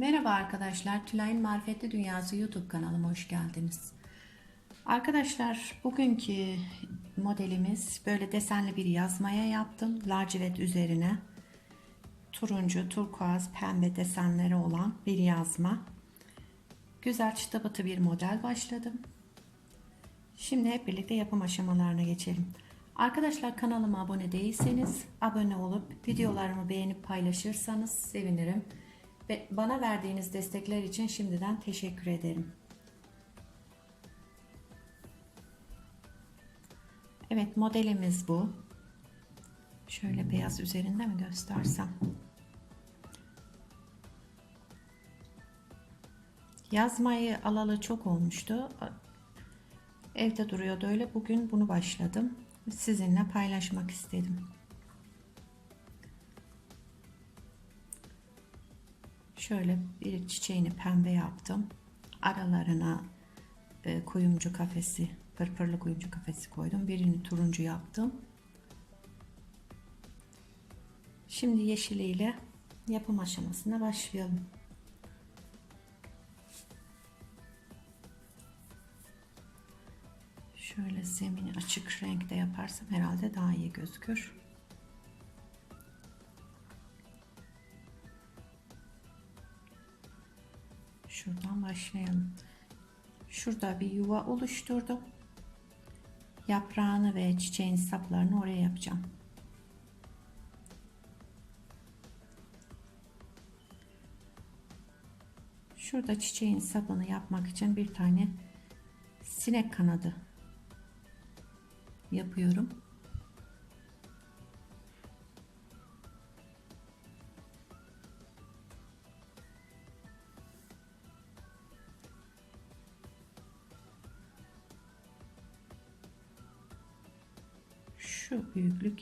Merhaba arkadaşlar, Tülay'ın Marifetli Dünyası YouTube kanalıma hoş geldiniz. Arkadaşlar bugünkü modelimiz böyle desenli bir yazmaya yaptım. Lacivert üzerine turuncu, turkuaz, pembe desenleri olan bir yazma. Güzel çıtabatı bir model başladım. Şimdi hep birlikte yapım aşamalarına geçelim. Arkadaşlar kanalıma abone değilseniz abone olup videolarımı beğenip paylaşırsanız sevinirim. Ve bana verdiğiniz destekler için şimdiden teşekkür ederim. Evet modelimiz bu. Şöyle beyaz üzerinde mi göstersem? Yazmayı alalı çok olmuştu. Evde duruyordu öyle. Bugün bunu başladım. Sizinle paylaşmak istedim. Şöyle bir çiçeğini pembe yaptım. Aralarına e, kuyumcu kafesi, pırpırlı kuyumcu kafesi koydum. Birini turuncu yaptım. Şimdi yeşiliyle yapım aşamasına başlayalım. Şöyle zemini açık renkte yaparsam herhalde daha iyi gözükür. Şuradan başlayalım. Şurada bir yuva oluşturdum. Yaprağını ve çiçeğin saplarını oraya yapacağım. Şurada çiçeğin sapını yapmak için bir tane sinek kanadı yapıyorum.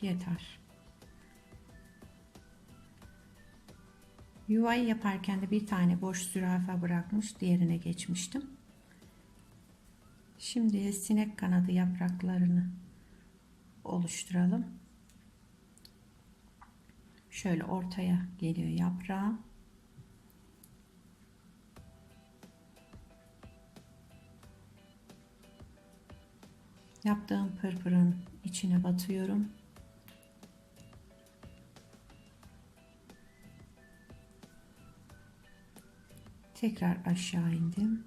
Yeter. Yuvayı yaparken de bir tane boş zürafa bırakmış, diğerine geçmiştim. Şimdi sinek kanadı yapraklarını oluşturalım. Şöyle ortaya geliyor yaprağı. Yaptığım pırpırın içine batıyorum. Tekrar aşağı indim.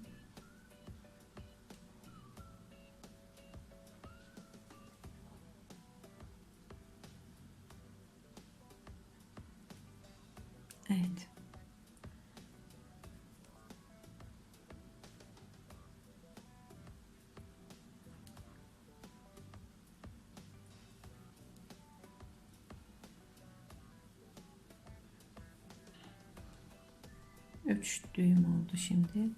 3 düğüm oldu şimdi.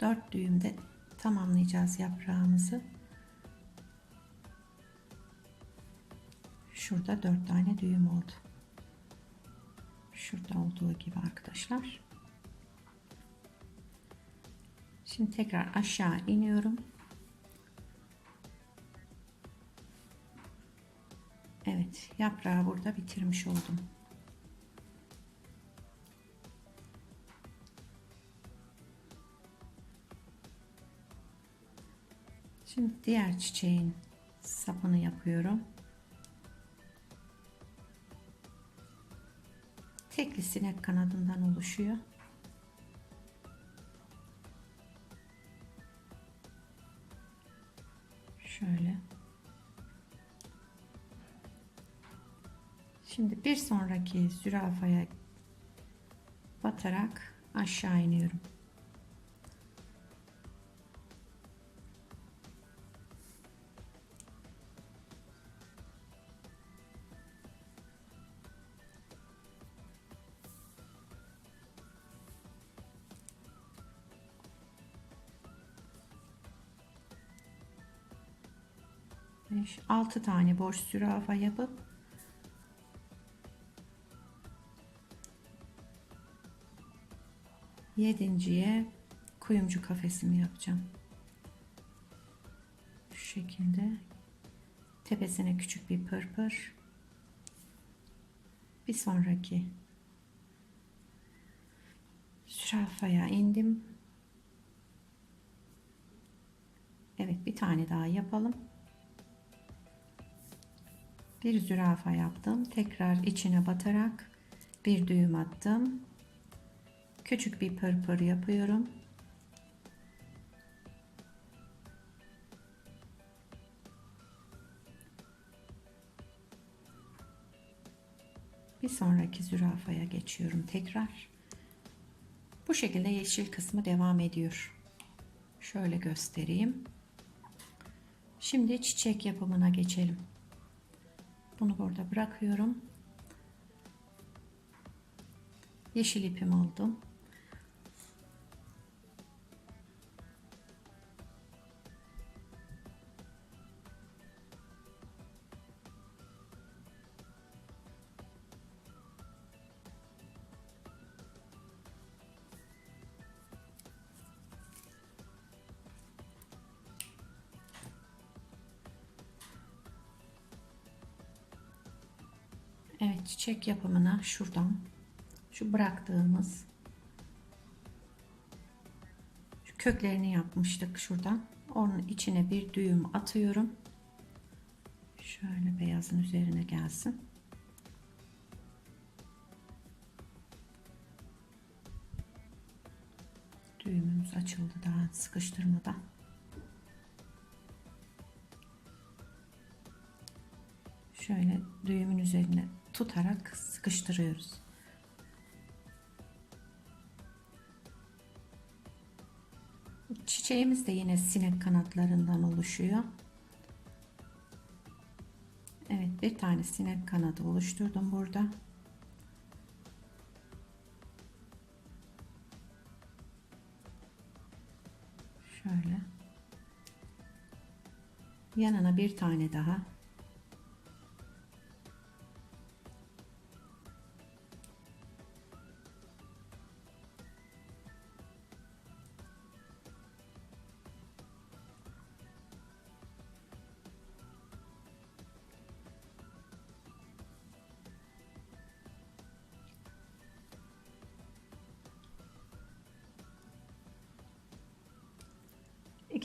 Dört düğümde tamamlayacağız yaprağımızı. Şurada dört tane düğüm oldu. Şurada olduğu gibi arkadaşlar. Şimdi tekrar aşağı iniyorum. Evet, yaprağı burada bitirmiş oldum. Şimdi diğer çiçeğin sapını yapıyorum. Tekli sinek kanadından oluşuyor. Şimdi bir sonraki zürafaya batarak aşağı iniyorum. Altı tane boş zürafa yapıp yedinciye kuyumcu kafesimi yapacağım. Şu şekilde tepesine küçük bir pırpır Bir sonraki zürafaya indim. Evet bir tane daha yapalım. Bir zürafa yaptım. Tekrar içine batarak bir düğüm attım. Küçük bir pırpır yapıyorum. Bir sonraki zürafaya geçiyorum tekrar. Bu şekilde yeşil kısmı devam ediyor. Şöyle göstereyim. Şimdi çiçek yapımına geçelim. Bunu burada bırakıyorum. Yeşil ipim aldım. Evet çiçek yapımına şuradan şu bıraktığımız şu köklerini yapmıştık şuradan. Onun içine bir düğüm atıyorum. Şöyle beyazın üzerine gelsin. Düğümümüz açıldı daha sıkıştırmadan. şöyle düğümün üzerine tutarak sıkıştırıyoruz. Çiçeğimiz de yine sinek kanatlarından oluşuyor. Evet bir tane sinek kanadı oluşturdum burada. Şöyle. Yanına bir tane daha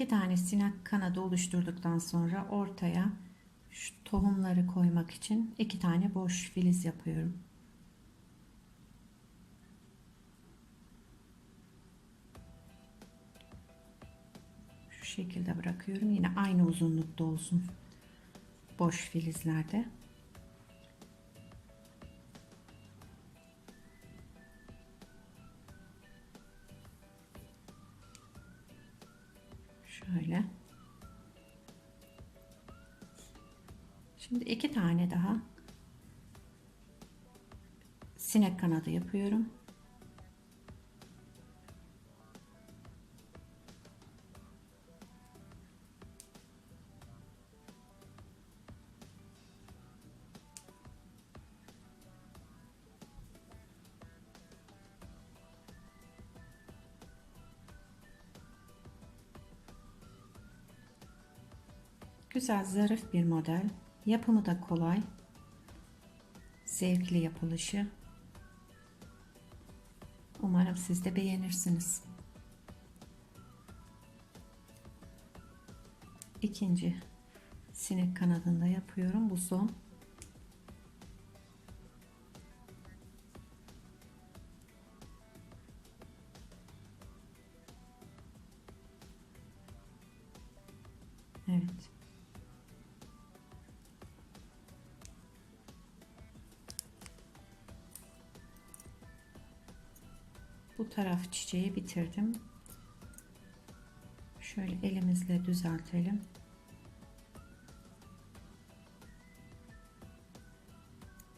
iki tane sinek kanadı oluşturduktan sonra ortaya şu tohumları koymak için iki tane boş filiz yapıyorum. Şu şekilde bırakıyorum. Yine aynı uzunlukta olsun. Boş filizlerde. Şimdi iki tane daha sinek kanadı yapıyorum. Güzel zarif bir model. Yapımı da kolay. Zevkli yapılışı. Umarım siz de beğenirsiniz. İkinci sinek kanadında yapıyorum. Bu son. Evet. Taraf çiçeği bitirdim. Şöyle elimizle düzeltelim.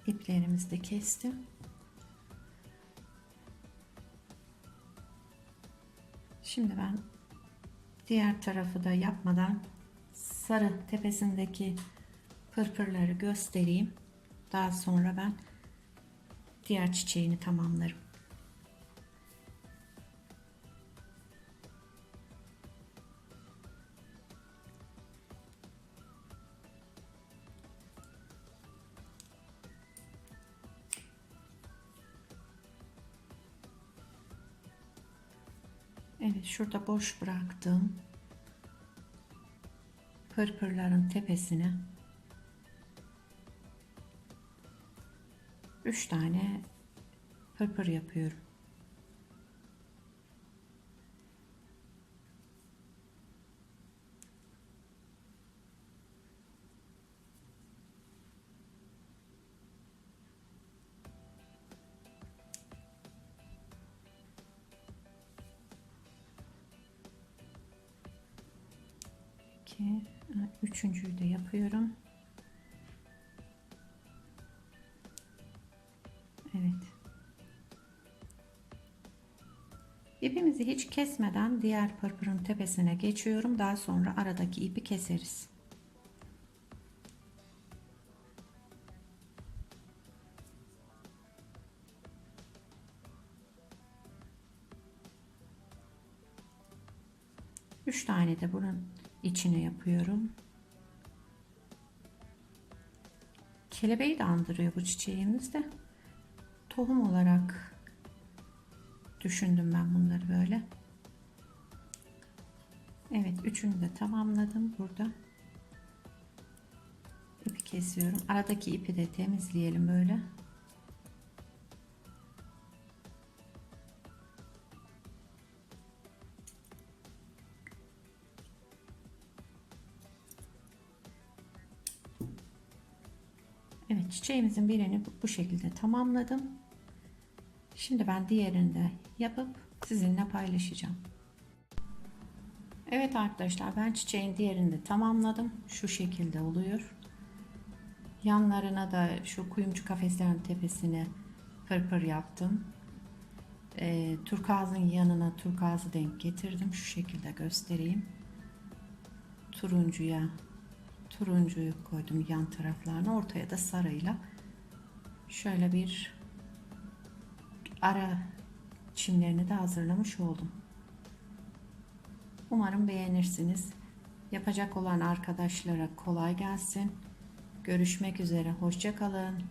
İplerimizi de kestim. Şimdi ben diğer tarafı da yapmadan sarı tepesindeki pırpırları göstereyim. Daha sonra ben diğer çiçeğini tamamlarım. Evet şurada boş bıraktım. Pırpırların tepesine 3 tane pırpır yapıyorum. İki, üçüncüyü de yapıyorum. Evet. İpimizi hiç kesmeden diğer pırpırın tepesine geçiyorum. Daha sonra aradaki ipi keseriz. Üç tane de bunun içine yapıyorum. Kelebeği de andırıyor bu çiçeğimiz de. Tohum olarak düşündüm ben bunları böyle. Evet üçünü de tamamladım burada. İpi kesiyorum. Aradaki ipi de temizleyelim böyle. Evet çiçeğimizin birini bu şekilde tamamladım. Şimdi ben diğerini de yapıp sizinle paylaşacağım. Evet arkadaşlar ben çiçeğin diğerini de tamamladım. Şu şekilde oluyor. Yanlarına da şu kuyumcu kafeslerin tepesine pırpır yaptım. E, turkuazın yanına turkuazı denk getirdim. Şu şekilde göstereyim. Turuncuya turuncuyu koydum yan taraflarına. Ortaya da sarıyla şöyle bir ara çimlerini de hazırlamış oldum. Umarım beğenirsiniz. Yapacak olan arkadaşlara kolay gelsin. Görüşmek üzere. Hoşça kalın.